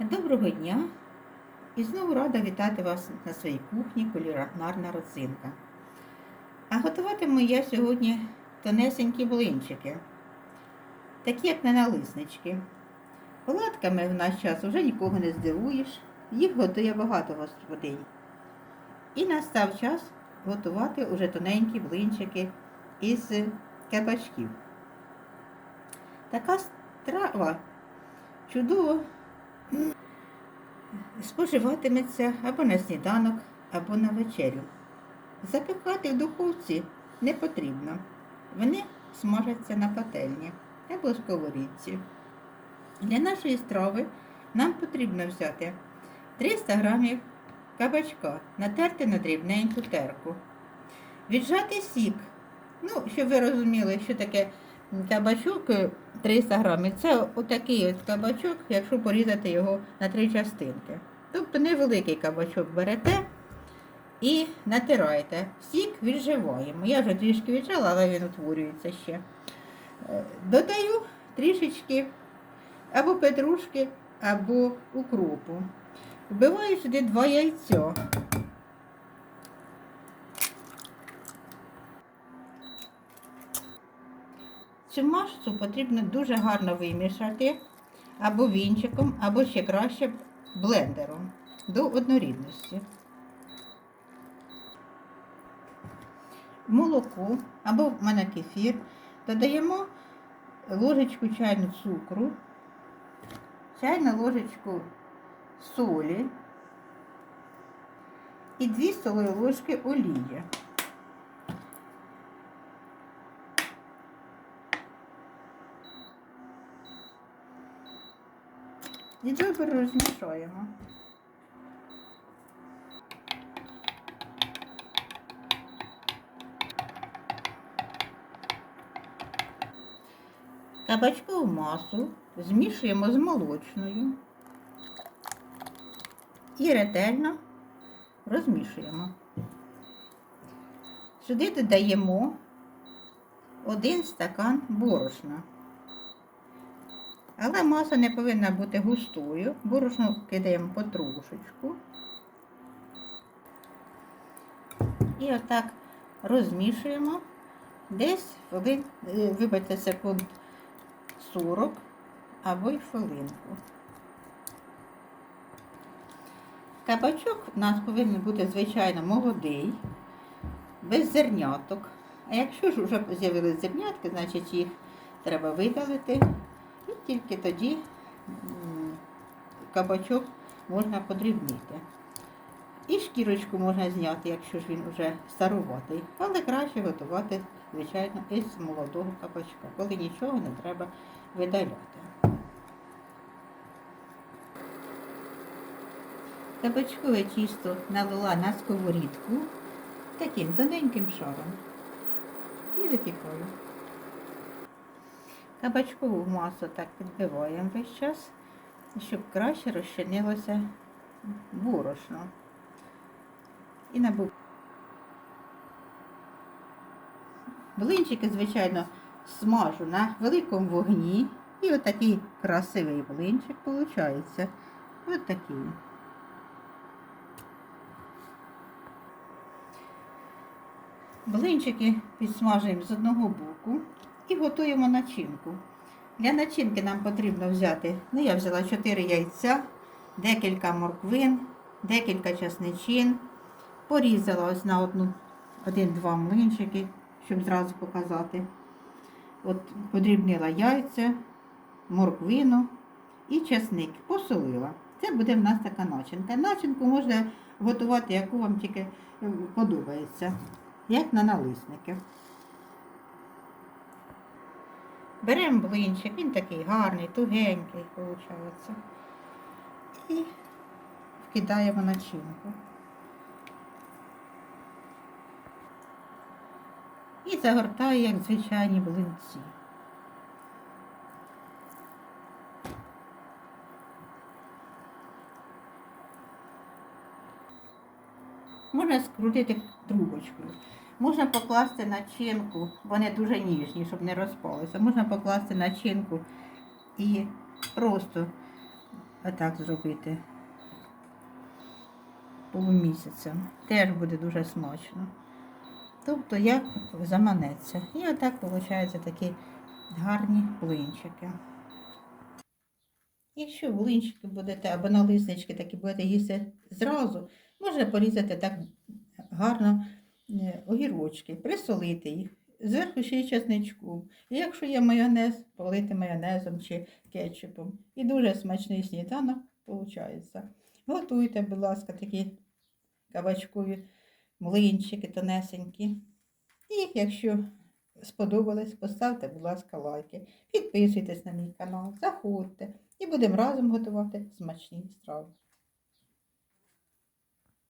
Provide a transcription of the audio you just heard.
Доброго дня! І знову рада вітати вас на своїй кухні кулінарна родзинка. А готуватиму я сьогодні тонесенькі блинчики, такі як на налиснички. Оладками в наш час вже нікого не здивуєш, їх готує багато господинь. І настав час готувати уже тоненькі блинчики із кабачків. Така страва чудово споживатиметься або на сніданок, або на вечерю. Запікати в духовці не потрібно. Вони смажаться на пательні або сковорідці. Для нашої страви нам потрібно взяти 300 грамів кабачка, натерти на дрібненьку терку. Віджати сік. Ну, щоб ви розуміли, що таке кабачок е, 300 грамів. Це отакий от кабачок, якщо порізати його на три частинки. Тобто невеликий кабачок берете і натираєте. Сік відживаємо. Я вже трішки віджала, але він утворюється ще. Е, Додаю трішечки або петрушки, або укропу. Вбиваю сюди два яйця. Цю масу потрібно дуже гарно вимішати або вінчиком, або ще краще блендером до однорідності. Молоко або в мене кефір. Додаємо ложечку чайну цукру, чайну ложечку солі і 2 столові ложки олії. І добре розмішуємо. Кабачкову масу змішуємо з молочною і ретельно розмішуємо. Сюди додаємо один стакан борошна. Але маса не повинна бути густою. Борошно кидаємо потрошечку. І отак розмішуємо десь хвилин, е, вибачте, секунд 40 або й хвилинку. Кабачок у нас повинен бути, звичайно, молодий, без зерняток. А якщо ж вже з'явилися зернятки, значить їх треба видалити. Тільки тоді кабачок можна подрібнити. І шкірочку можна зняти, якщо ж він вже старуватий. Але краще готувати, звичайно, із молодого кабачка, коли нічого не треба видаляти. Кабачкове тісто налила на сковорідку таким тоненьким шаром і випікаю. Кабачкову масу так підбиваємо весь час, щоб краще розчинилося борошно. І набу... Блинчики, звичайно, смажу на великому вогні. І отакий красивий блинчик виходить. Ось такий. Блинчики підсмажуємо з одного боку і готуємо начинку. Для начинки нам потрібно взяти, ну я взяла 4 яйця, декілька морквин, декілька часничин. Порізала ось на один-два млинчики, щоб зразу показати. От подрібнила яйця, морквину і часник. Посолила. Це буде в нас така начинка. Начинку можна готувати, яку вам тільки подобається, як на налисники. Беремо блинчик, він такий гарний, тугенький, виходить. І вкидаємо начинку. І загортаю, як звичайні блинці. Можна скрутити трубочкою. Можна покласти начинку, вони дуже ніжні, щоб не розпалися. Можна покласти начинку і просто отак зробити полумісяцем. Теж буде дуже смачно. Тобто, як заманеться. І отак виходять такі гарні блинчики. Якщо блинчики будете або налиснички такі будете їсти зразу, можна порізати так гарно огірочки, присолити їх, зверху ще й чесничку. І якщо є майонез, полити майонезом чи кетчупом. І дуже смачний сніданок виходить. Готуйте, будь ласка, такі кабачкові млинчики тонесенькі. І якщо сподобалось, поставте, будь ласка, лайки. Підписуйтесь на мій канал, заходьте і будемо разом готувати смачні страви.